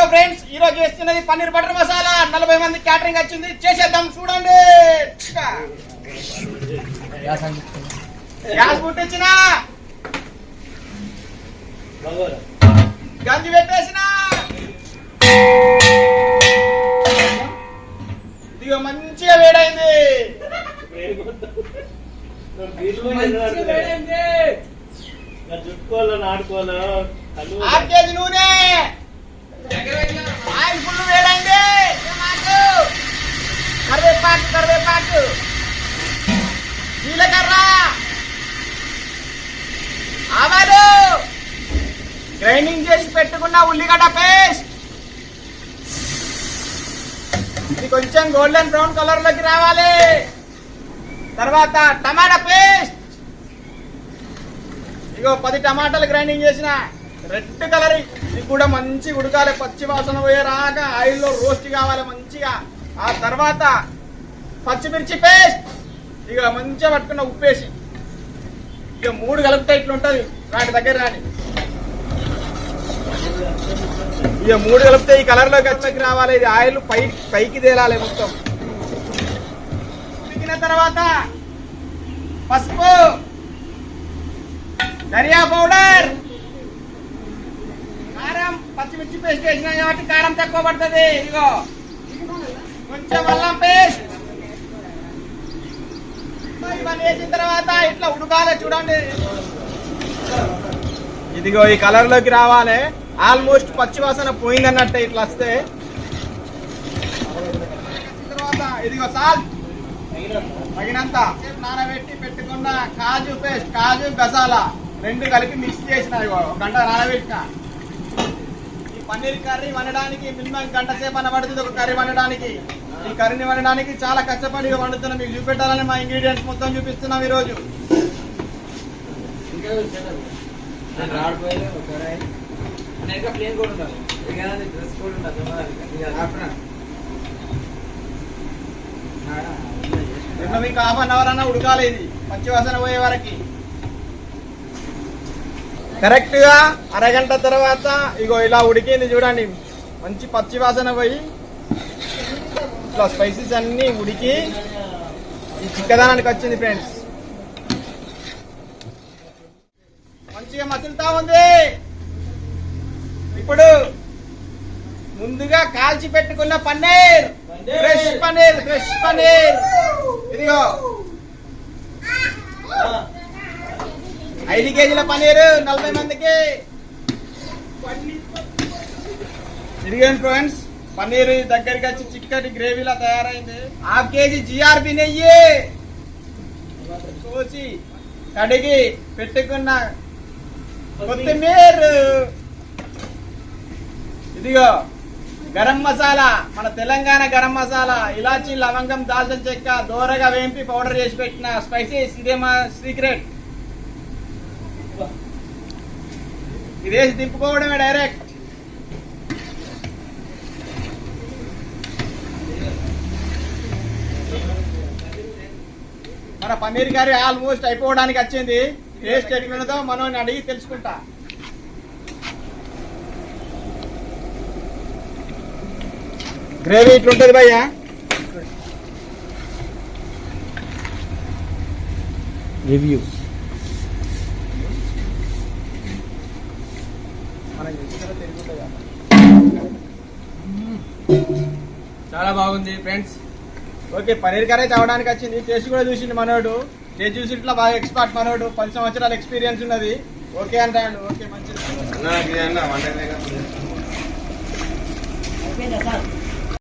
Hello friends ఈ రోజు చేస్తున్నది పన్నీర్ బటర్ మసాలా. నలభై మంది క్యాటరింగ్ వచ్చింది. చేసేద్దాం చూడండి. గ్యాస్ పుట్టించిన? గంజి పెట్టేసిన? ఇదిగో మంచిగా వేడైంది. చుట్టుకోవాలో ఆడుకోవాలో కళ్ళు హాఫ్ కేజీ నూనె. వేడైంది కరివేపాకు కరివేపాకు. జీలకర్ర. ఆవాలు. గ్రైండింగ్ చేసి పెట్టుకున్న ఉల్లిగడ్డ పేస్ట్. ఇది కొంచెం గోల్డెన్ బ్రౌన్ కలర్లోకి రావాలి. తర్వాత టమాటా పేస్ట్. ఇగో పది టమాటాలు గ్రైండింగ్ చేసిన. Red colour. ఇది కూడా మంచి ఉడకాలి. పచ్చి వాసన పోయేరాగా ఆయిల్లో రోస్ట్ కావాలి మంచిగా. ఆ తర్వాత పచ్చిమిర్చి పేస్ట్. ఇక మంచిగా పట్టుకున్న ఉప్పేసి. ఇక మూడు కలిపితే ఇట్లా ఉంటుంది రాని దగ్గర రాని. ఇక మూడు కలిపితే ఈ కలర్లోకి వచ్చకి రావాలి. ఇది ఆయిల్ పై పైకి తేలాలి మొత్తం. ఉడికిన తర్వాత పసుపు. ధనియా పౌడర్. అల్లం పచ్చిమిర్చి పేస్ట్ వేసినాం కాబట్టి కారం తక్కువ పడుతుంది. ఇదిగో. కొంచెం అల్లం పేస్ట్ ఇవన్నీ వేసిన తర్వాత ఇట్లా ఉడకాలి చూడండి. ఇదిగో ఈ కలర్లోకి రావాలి. ఆల్మోస్ట్ పచ్చి వాసన పోయిందన్నట్టే ఇట్లా వస్తే. తర్వాత ఇదిగో సాల్ట్ తగినంత నానబెట్టి పెట్టుకున్న కాజు పేస్ట్ కాజు గసాలా రెండు కలిపి మిక్స్ చేసిన ఇగో గంట నానబెట్టిన. పన్నీర్ కర్రీ వండడానికి మినిమం గంట సేపు అన్న పడుతుంది ఒక కర్రీ వండడానికి. ఈ కర్రీని వండడానికి చాలా కష్టపడి వండుతున్నాం. మీకు చూపెట్టాలని మా ఇంగ్రీడియంట్స్ మొత్తం చూపిస్తున్నాం ఈ రోజు ప్లేన్ కూడా ఉండాలి. డ్రెస్ కూడా ఉండాలి. రెండు ఇంకా హాఫ్ అన్ అవర్ అన్న ఉడకాలి ఇది. పచ్చి వాసన పోయే వరకు. కరెక్ట్గా అరగంట తర్వాత ఇగో ఇలా ఉడికింది చూడండి. మంచి పచ్చి వాసన పోయి ఇట్లా స్పైసెస్ అన్ని ఉడికి ఈ చిక్కదనానికి వచ్చింది ఫ్రెండ్స్ మంచిగా మసులుతా ఉంది. ఇప్పుడు ముందుగా కాల్చి పెట్టుకున్న paneer. Fresh paneer fresh paneer. ఇదిగో. ఐదు కేజీల పన్నీరు నలభై మందికి. ఇదిగోండి ఫ్రెండ్స్ పన్నీరు దగ్గరికి వచ్చి చిక్కటి గ్రేవీలా తయారైంది. హాఫ్ కేజీ జిఆర్బి నెయ్యి. కోసి కడిగి పెట్టుకున్న కొత్తిమీర. ఇదిగో గరం మసాలా మన తెలంగాణ గరం మసాలా ఇలాచి లవంగం దాల్చిన చెక్క దోరగా వేంపి పౌడర్ చేసి పెట్టిన స్పైసీస్ ఇదే మా సీక్రెట్. ఇదేసి దింపుకోవడమే డైరెక్ట్. మన పన్నీర్ కర్రీ ఆల్మోస్ట్ అయిపోవడానికి వచ్చింది. టేస్ట్ ఎట్లున్నదో మనం అడిగి తెలుసుకుంటా. గ్రేవీ ఇట్లుంటది భయ్యా. రివ్యూ చాలా బాగుంది ఫ్రెండ్స్ ఓకే పన్నీర్ కర్రీ తేవడానికి వచ్చింది. టేస్ట్ కూడా చూసిండు మనోడు. టేస్ట్ చూసి ఇట్లా బాగా ఎక్స్పర్ట్ మనోడు. పది సంవత్సరాల ఎక్స్పీరియన్స్ ఉన్నది. ఓకే అంటాడు. ఓకే మంచిది.